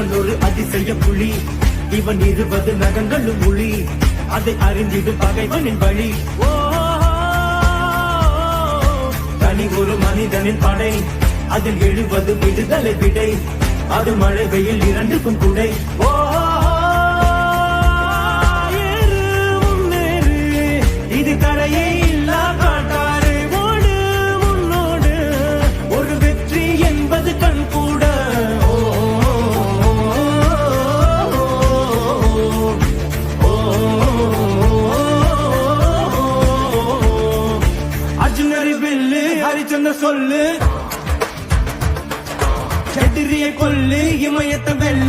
இவன் ஒரு அதிசய புலி. இவன் இருபது நகங்களும் ஒளி. அதை அறிந்திடு பகைவனின் வழி. ஓ தனி ஒரு மனிதனின் படை. அதில் எழுபது விடுதலை விடை. அது மழை வெயில் இரண்டுக்கும் குடை. ஓ ஹரிச்சந்திர சொல்லு. செட்டிரியை கொல்லு இமயத்தை வெல்ல.